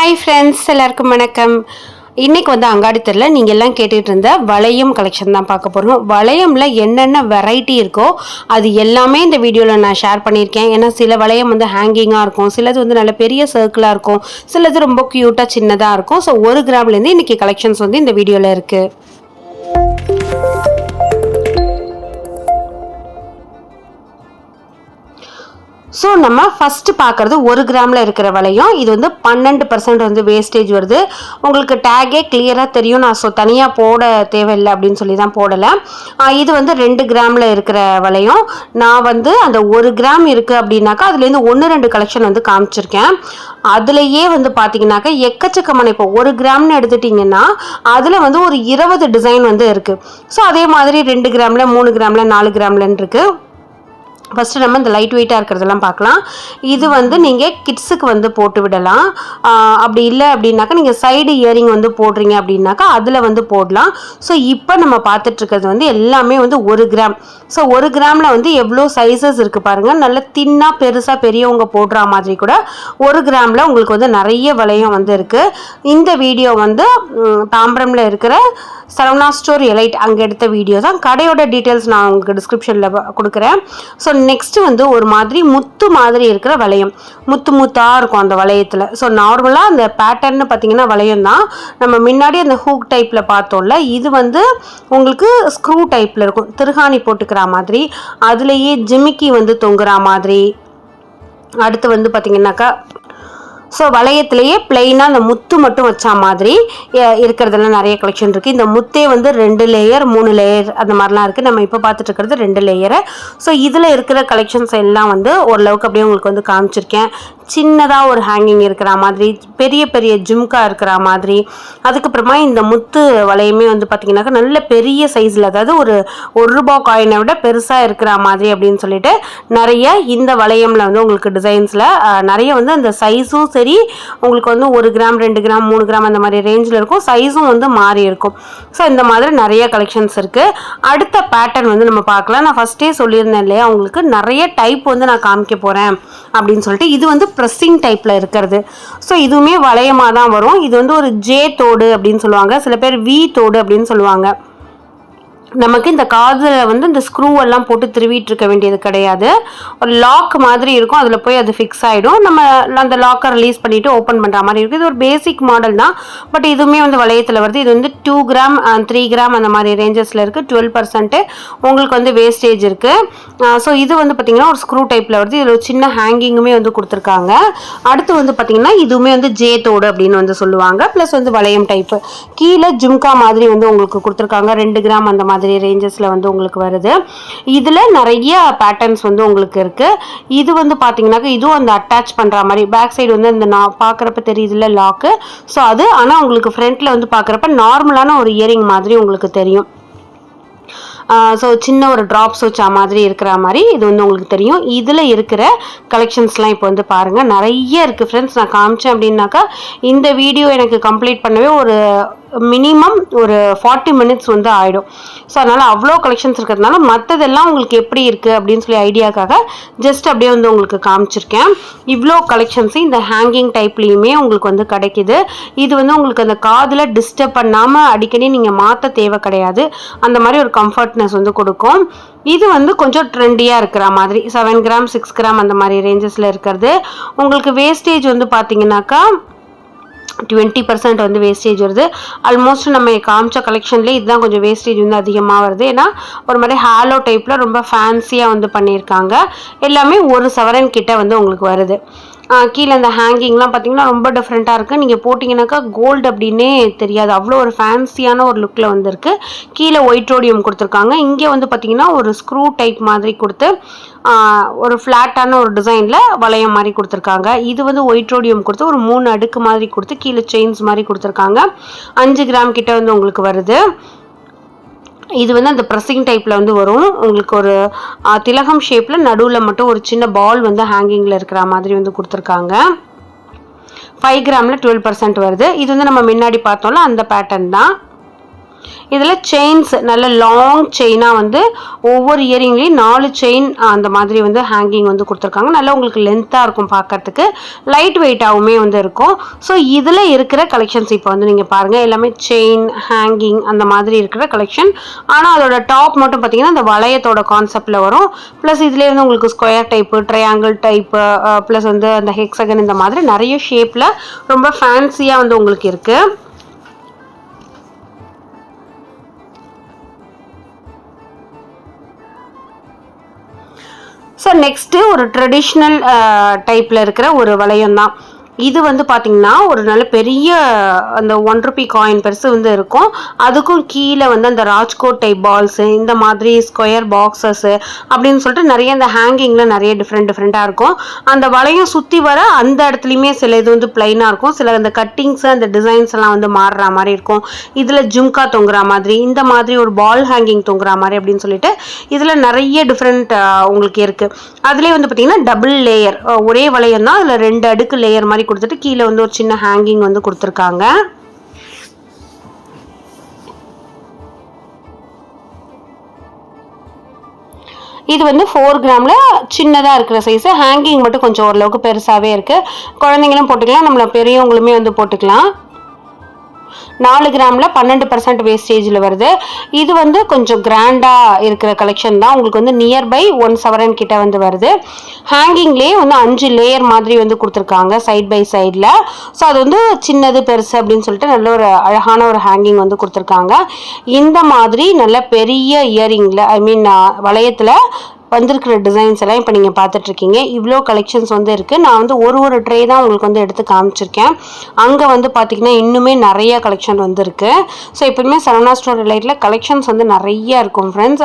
Hi friends எல்லாருக்கும் வணக்கம். இன்றைக்கி வந்து அங்காடி தெருல நீங்கள் எல்லாம் கேட்டுகிட்டு இருந்த வளையம் கலெக்ஷன் தான் பார்க்க போகிறோம் வளையமில் என்னென்ன வெரைட்டி இருக்கோ அது எல்லாமே இந்த வீடியோவில் நான் ஷேர் பண்ணியிருக்கேன். ஏன்னா சில வளையம் வந்து ஹேங்கிங்காக இருக்கும் சிலது வந்து நல்ல பெரிய சர்க்கிளாக இருக்கும் சிலது ரொம்ப க்யூட்டாக சின்னதாக இருக்கும். ஸோ ஒரு கிராம்லேருந்து இன்னைக்கு கலெக்ஷன்ஸ் வந்து இந்த வீடியோவில் இருக்குது ஸோ நம்ம ஃபஸ்ட்டு பார்க்குறது ஒரு கிராமில் இருக்கிற வளையம் இது வந்து பன்னெண்டு பர்சன்ட் வந்து வேஸ்டேஜ் வருது. உங்களுக்கு டேகே கிளியராக தெரியும். நான் ஸோ தனியாக போட தேவையில்லை அப்படின்னு சொல்லி தான் போடலை இது வந்து ரெண்டு கிராமில் இருக்கிற வளையம் நான் வந்து அந்த ஒரு கிராம் இருக்குது அப்படின்னாக்கா அதுலேருந்து ஒன்று ரெண்டு கலெக்ஷன் வந்து காமிச்சிருக்கேன். அதுலேயே வந்து பார்த்தீங்கன்னாக்கா எக்கச்சக்கமான இப்போ ஒரு கிராம்னு எடுத்துட்டிங்கன்னா அதில் வந்து ஒரு இருபது டிசைன் வந்து இருக்குது ஸோ அதே மாதிரி ரெண்டு கிராமில் மூணு கிராமில் நாலு கிராம்லன்னு இருக்குது ஃபஸ்ட்டு நம்ம இந்த லைட் வெயிட்டாக இருக்கிறதெல்லாம் பார்க்கலாம். இது வந்து நீங்கள் கிட்ஸுக்கு வந்து போட்டு விடலாம். அப்படி இல்லை அப்படின்னாக்கா நீங்கள் சைடு இயரிங் வந்து போடுறீங்க அப்படின்னாக்கா அதில் வந்து போடலாம். ஸோ இப்போ நம்ம பார்த்துட்ருக்கிறது வந்து எல்லாமே வந்து ஒரு கிராம் ஸோ ஒரு கிராமில் வந்து எவ்வளோ சைஸஸ் இருக்குது பாருங்கள் நல்ல தின்னாக பெருசாக பெரியவங்க போடுற மாதிரி கூட ஒரு கிராமில் உங்களுக்கு வந்து நிறைய வளையம் வந்து இருக்குது இந்த வீடியோ வந்து தாம்பரமில் இருக்கிற சரவணா ஸ்டோர் எலைட் அங்கே எடுத்த வீடியோ தான். கடையோட டீட்டெயில்ஸ் நான் உங்களுக்கு டிஸ்கிரிப்ஷனில் கொடுக்குறேன். ஸோ நெக்ஸ்ட்டு வந்து ஒரு மாதிரி முத்து மாதிரி இருக்கிற வளையம். முத்து முத்தாக இருக்கும் அந்த வளையத்தில். ஸோ நார்மலாக அந்த பேட்டர்ன்னு பார்த்தீங்கன்னா வளையம் தான் நம்ம முன்னாடி அந்த ஹூக் டைப்பில் பார்த்தோம்ல இது வந்து உங்களுக்கு ஸ்க்ரூ டைப்பில் இருக்கும். திருகாணி போட்டுக்கிற மாதிரி அதுலேயே ஜிமிக்கி வந்து தொங்குற மாதிரி. அடுத்து வந்து பார்த்தீங்கன்னாக்கா ஸோ வளையத்திலேயே பிளெயினாக அந்த முத்து மட்டும் வச்சா மாதிரி இருக்கிறதெல்லாம் நிறைய கலெக்ஷன் இருக்குது இந்த முத்தே வந்து ரெண்டு லேயர் மூணு லேயர் அந்த மாதிரிலாம் இருக்குது நம்ம இப்போ பார்த்துட்டு இருக்கிறது ரெண்டு லேயரை ஸோ இதில் இருக்கிற கலெக்ஷன்ஸ் எல்லாம் வந்து ஓரளவுக்கு அப்படியே உங்களுக்கு வந்து காமிச்சிருக்கேன். சின்னதாக ஒரு ஹேங்கிங் இருக்கிற மாதிரி பெரிய பெரிய ஜிம்கா இருக்கிற மாதிரி. அதுக்கப்புறமா இந்த முத்து வளையமே வந்து பார்த்திங்கனாக்கா நல்ல பெரிய சைஸில் அதாவது ஒரு ஒரு ரூபா காயினை விட பெருசாக இருக்கிற மாதிரி அப்படின்னு சொல்லிட்டு நிறைய இந்த வளையமில் வந்து உங்களுக்கு டிசைன்ஸில் நிறைய வந்து அந்த சைஸும் சரி உங்களுக்கு வந்து ஒரு கிராம் ரெண்டு கிராம் மூணு கிராம் அந்த மாதிரி ரேஞ்சில் இருக்கும். சைஸும் வந்து மாறி இருக்கும். ஸோ இந்த மாதிரி நிறைய கலெக்ஷன்ஸ் இருக்குது அடுத்த பேட்டர்ன் வந்து நம்ம பார்க்கலாம். நான் ஃபஸ்ட்டே சொல்லியிருந்தேன் இல்லையா உங்களுக்கு நிறைய டைப் வந்து நான் காமிக்க போகிறேன் அப்படின்னு சொல்லிட்டு இது வந்து ப்ரெஸ்ஸிங் டைப்பில் இருக்கிறது. ஸோ இதுவுமே வளையமாக தான் வரும். இது வந்து ஒரு ஜே தோடு அப்படின்னு சொல்லுவாங்க. சில பேர் வி தோடு அப்படின்னு சொல்லுவாங்க. நமக்கு இந்த காதில் வந்து இந்த ஸ்க்ரூ எல்லாம் போட்டு திருவிட்டு இருக்க வேண்டியது கிடையாது. ஒரு லாக் மாதிரி இருக்கும். அதில் போய் அது ஃபிக்ஸ் ஆகிடும் நம்ம அந்த லாக்கை ரிலீஸ் பண்ணிவிட்டு ஓப்பன் பண்ணுற மாதிரி இருக்குது இது ஒரு பேசிக் மாடல் தான். பட் இதுவுமே வந்து வளையத்தில் வருது. இது வந்து டூ கிராம் த்ரீ கிராம் அந்த மாதிரி ரேஞ்சஸில் இருக்குது டுவெல் பர்சன்ட்டு உங்களுக்கு வந்து வேஸ்டேஜ் இருக்குது ஸோ இது வந்து பார்த்திங்கன்னா ஒரு ஸ்க்ரூ டைப்பில் வருது. இதில் ஒரு சின்ன ஹேங்கிங்குமே வந்து கொடுத்துருக்காங்க. அடுத்து வந்து பார்த்திங்கன்னா இதுவுமே வந்து ஜே தோடு அப்படின்னு வந்து சொல்லுவாங்க. ப்ளஸ் வந்து வளையம் டைப்பு கீழே ஜும்கா மாதிரி வந்து உங்களுக்கு கொடுத்துருக்காங்க. ரெண்டு கிராம் அந்த மாதிரி மாதிரி ரேஞ்சஸில் வந்து உங்களுக்கு வருது. இதில் நிறைய பேட்டர்ன்ஸ் வந்து உங்களுக்கு இருக்குது இது வந்து பார்த்தீங்கன்னாக்கா இதுவும் அந்த அட்டாச் பண்ணுற மாதிரி பேக் சைடு வந்து அந்த நான் பார்க்குறப்ப தெரியுதுல லாக்கு ஸோ அது ஆனால் உங்களுக்கு ஃப்ரண்ட்டில் வந்து பார்க்குறப்ப நார்மலான ஒரு இயரிங் மாதிரி உங்களுக்கு தெரியும். ஸோ சின்ன ஒரு ட்ராப்ஸ் வச்ச மாதிரி இருக்கிற மாதிரி இது வந்து உங்களுக்கு தெரியும். இதில் இருக்கிற கலெக்ஷன்ஸ்லாம் இப்போ வந்து பாருங்கள் நிறைய இருக்குது ஃப்ரெண்ட்ஸ் நான் காமிச்சேன் அப்படின்னாக்கா இந்த வீடியோ எனக்கு கம்ப்ளீட் பண்ணவே ஒரு மினிமம் ஒரு ஃபார்ட்டி மினிட்ஸ் வந்து ஆகிடும் ஸோ அதனால் அவ்வளோ கலெக்ஷன்ஸ் இருக்கிறதுனால மற்றதெல்லாம் உங்களுக்கு எப்படி இருக்குது அப்படின்னு சொல்லி ஐடியாக்காக ஜஸ்ட் அப்படியே வந்து உங்களுக்கு காமிச்சிருக்கேன். இவ்வளோ கலெக்ஷன்ஸ் இந்த ஹேங்கிங் டைப்லேயுமே உங்களுக்கு வந்து கிடைக்குது. இது வந்து உங்களுக்கு அந்த காதில் டிஸ்டர்ப் பண்ணாமல் அடிக்கடி நீங்கள் மாற்ற தேவை கிடையாது. அந்த மாதிரி ஒரு கம்ஃபர்ட்னஸ் வந்து கொடுக்கும். இது வந்து கொஞ்சம் ட்ரெண்டியாக இருக்கிற மாதிரி செவன் கிராம் சிக்ஸ் கிராம் அந்த மாதிரி ரேஞ்சஸில் இருக்கிறது. உங்களுக்கு வேஸ்டேஜ் வந்து பார்த்தீங்கன்னாக்கா டுவெண்ட்டி பர்சன்ட் வந்து வேஸ்டேஜ் வருது. ஆல்மோஸ்ட் நம்ம காமிச்ச கலெக்ஷன்லேயே இதுதான் கொஞ்சம் வேஸ்டேஜ் வந்து அதிகமாக வருது. ஏன்னா ஒரு மாதிரி ஹாலோ டைப்பில் ரொம்ப ஃபேன்சியாக வந்து பண்ணியிருக்காங்க. எல்லாமே ஒரு சவரன் கிட்ட வந்து உங்களுக்கு வருது. கீழே அந்த ஹேங்கிங்லாம் பார்த்தீங்கன்னா ரொம்ப டிஃப்ரெண்ட்டாக இருக்குது நீங்கள் போட்டிங்கனாக்கா கோல்டு அப்படின்னே தெரியாது. அவ்வளோ ஒரு ஃபேன்சியான ஒரு லுக்கில் வந்திருக்கு. கீழே ஒயிட்ரோடியம் கொடுத்துருக்காங்க. இங்கே வந்து பார்த்தீங்கன்னா ஒரு ஸ்க்ரூ டைப் மாதிரி கொடுத்து ஒரு ஃப்ளாட்டான ஒரு டிசைனில் வளையம் மாதிரி கொடுத்துருக்காங்க. இது வந்து ஒயிட்ரோடியம் கொடுத்து ஒரு மூணு அடுக்கு மாதிரி கொடுத்து கீழே செயின்ஸ் மாதிரி கொடுத்துருக்காங்க. அஞ்சு கிராம் கிட்ட வந்து உங்களுக்கு வருது. இது வந்து அந்த ப்ரெஸ்ஸிங் டைப்பில் வந்து வரும். உங்களுக்கு ஒரு திலகம் ஷேப்பில் நடுவில் மட்டும் ஒரு சின்ன பால் வந்து ஹேங்கிங்கில் இருக்கிற மாதிரி வந்து கொடுத்துருக்காங்க. ஃபைவ் கிராமில் டுவெல் பர்சன்ட் வருது. இது வந்து நம்ம முன்னாடி பார்த்தோம்ல அந்த பேட்டர்ன் தான். இதில் செயின்ஸ் நல்ல லாங் செயினாக வந்து ஒவ்வொரு இயரிங்லேயும் நாலு செயின் அந்த மாதிரி வந்து ஹேங்கிங் வந்து கொடுத்துருக்காங்க. நல்லா உங்களுக்கு லென்த்தாக இருக்கும் பார்க்குறதுக்கு. லைட் வெயிட்டாகவுமே வந்து இருக்கும். ஸோ இதில் இருக்கிற கலெக்ஷன்ஸ் இப்போ வந்து நீங்கள் பாருங்கள் எல்லாமே செயின் ஹேங்கிங் அந்த மாதிரி இருக்கிற கலெக்ஷன் ஆனால் அதோட டாப் மட்டும் பார்த்தீங்கன்னா அந்த வளையத்தோட கான்செப்டில் வரும். ப்ளஸ் இதுலேயே வந்து உங்களுக்கு square type triangle type plus வந்து அந்த ஹெக்ஸகன் இந்த மாதிரி நிறைய ஷேப்பில் ரொம்ப ஃபேன்சியாக வந்து உங்களுக்கு இருக்குது ஸோ நெக்ஸ்ட்டு ஒரு ட்ரெடிஷ்னல் uh, டைப்பில் இருக்கிற ஒரு வளையம் தான் இது வந்து பார்த்திங்கன்னா ஒரு நல்ல பெரிய அந்த ஒன் ருபி காயின் பெருசு வந்து இருக்கும். அதுக்கும் கீழே வந்து அந்த ராஜ்கோட் டைப் பால்ஸு இந்த மாதிரி ஸ்கொயர் பாக்ஸஸ்ஸு அப்படின்னு சொல்லிட்டு நிறைய இந்த ஹேங்கிங்கில் நிறைய டிஃப்ரெண்ட் டிஃப்ரெண்ட்டாக இருக்கும். அந்த வளையம் சுற்றி வர அந்த இடத்துலையுமே சில இது வந்து பிளைனாக இருக்கும். சில அந்த கட்டிங்ஸு அந்த டிசைன்ஸ் எல்லாம் வந்து மாறுற மாதிரி இருக்கும். இதில் ஜும்கா தொங்குற மாதிரி இந்த மாதிரி ஒரு பால் ஹேங்கிங் தொங்குற மாதிரி அப்படின்னு சொல்லிட்டு இதில் நிறைய டிஃப்ரெண்ட் உங்களுக்கு இருக்குது அதுலேயே வந்து பார்த்திங்கன்னா டபுள் லேயர் ஒரே வளையம் தான் அதில் ரெண்டு அடுக்கு லேயர் மாதிரி கொடுத்துட்டு கீழே வந்து ஒரு சின்ன ஹேங்கிங் வந்து கொடுத்துருக்காங்க. இது வந்து ஃபோர் கிராமில் சின்னதாக இருக்கிற சைஸு ஹேங்கிங் மட்டும் கொஞ்சம் ஓரளவுக்கு பெருசாகவே இருக்குது குழந்தைங்களும் போட்டுக்கலாம் நம்மள பெரியவங்களுமே வந்து போட்டுக்கலாம். நாலு கிராமில் பன்னெண்டு பர்சன்ட் வேஸ்டேஜில் வருது. இது வந்து கொஞ்சம் கிராண்டாக இருக்கிற கலெக்ஷன் தான். உங்களுக்கு வந்து நியர்பை ஒன் செவரன் கிட்ட வந்து வருது. ஹேங்கிங்லேயே வந்து அஞ்சு லேயர் மாதிரி வந்து கொடுத்துருக்காங்க சைட் பை சைடில் ஸோ அது வந்து சின்னது பெருசு அப்படின்னு சொல்லிட்டு நல்ல ஒரு அழகான ஒரு ஹேங்கிங் வந்து கொடுத்துருக்காங்க. இந்த மாதிரி நல்ல பெரிய இயரிங்கில் ஐ மீன் வளையத்தில் வந்திருக்கிற டிசைன்ஸ் எல்லாம் இப்போ நீங்கள் பார்த்துட்ருக்கீங்க. இவ்வளோ கலெக்ஷன்ஸ் வந்து இருக்குது நான் வந்து ஒரு ஒரு ட்ரே தான் உங்களுக்கு வந்து எடுத்து காமிச்சிருக்கேன். அங்கே வந்து பார்த்திங்கன்னா இன்னுமே நிறைய கலெக்ஷன் வந்துருக்கு ஸோ எப்பவுமே சரவணா ஸ்டோர் ரிலேட்டில் கலெக்ஷன்ஸ் வந்து நிறையா இருக்கும் ஃப்ரெண்ட்ஸ்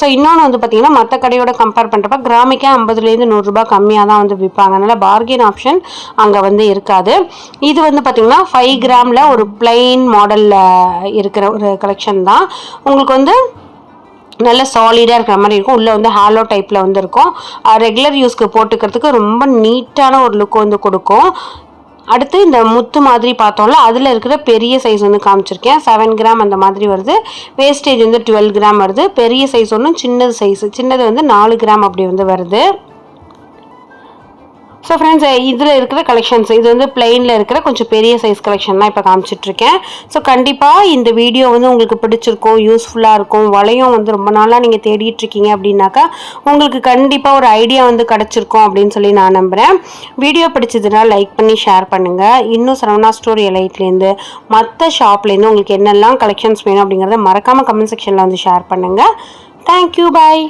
ஸோ இன்னொன்று வந்து பார்த்திங்கன்னா மற்ற கடையோட கம்பேர் பண்ணுறப்ப கிராமிக்கே ஐம்பதுலேருந்து நூறுரூபா கம்மியாக தான் வந்து விற்பாங்க அதனால் பார்கெயின் ஆப்ஷன் அங்கே வந்து இருக்காது. இது வந்து பார்த்திங்கன்னா ஃபைவ் கிராமில் ஒரு பிளெயின் மாடலில் இருக்கிற ஒரு கலெக்ஷன் தான். உங்களுக்கு வந்து நல்ல சாலிடாக இருக்கிற மாதிரி இருக்கும். உள்ளே வந்து ஹாலோ டைப்பில் வந்து இருக்கும். ரெகுலர் யூஸ்க்கு போட்டுக்கிறதுக்கு ரொம்ப நீட்டான ஒரு லுக் வந்து கொடுக்கும். அடுத்து இந்த முத்து மாதிரி பார்த்தோம்ல அதில் இருக்கிற பெரிய சைஸ் வந்து காமிச்சிருக்கேன். செவன் கிராம் அந்த மாதிரி வருது. வேஸ்டேஜ் வந்து டுவெல் கிராம் வருது. பெரிய சைஸ் ஒன்றும் சின்னது சைஸ் சின்னது வந்து நாலு கிராம் அப்படி வந்து வருது. ஸோ ஃப்ரெண்ட்ஸ் இதில் இருக்கிற கலெக்ஷன்ஸ் இது வந்து பிளெயினில் இருக்கிற கொஞ்சம் பெரிய சைஸ் கலெக்ஷன் தான் இப்போ காமிச்சிட்ருக்கேன் ஸோ கண்டிப்பாக இந்த வீடியோ வந்து உங்களுக்கு பிடிச்சிருக்கும் யூஸ்ஃபுல்லாக இருக்கும். வளையம் வந்து ரொம்ப நாளாக நீங்கள் தேடிட்டுருக்கீங்க அப்படின்னாக்கா உங்களுக்கு கண்டிப்பாக ஒரு ஐடியா வந்து கிடச்சிருக்கும் அப்படின்னு சொல்லி நான் நம்புகிறேன் வீடியோ பிடிச்சதுன்னா லைக் பண்ணி ஷேர் பண்ணுங்கள் இன்னும் சரவணா ஸ்டோர் எலைட்லேருந்து மற்ற ஷாப்லேருந்து உங்களுக்கு என்னெல்லாம் கலெக்ஷன்ஸ் வேணும் அப்படிங்கிறத மறக்காமல் கமெண்ட் செக்ஷனில் வந்து ஷேர் பண்ணுங்கள் தேங்க்யூ பாய்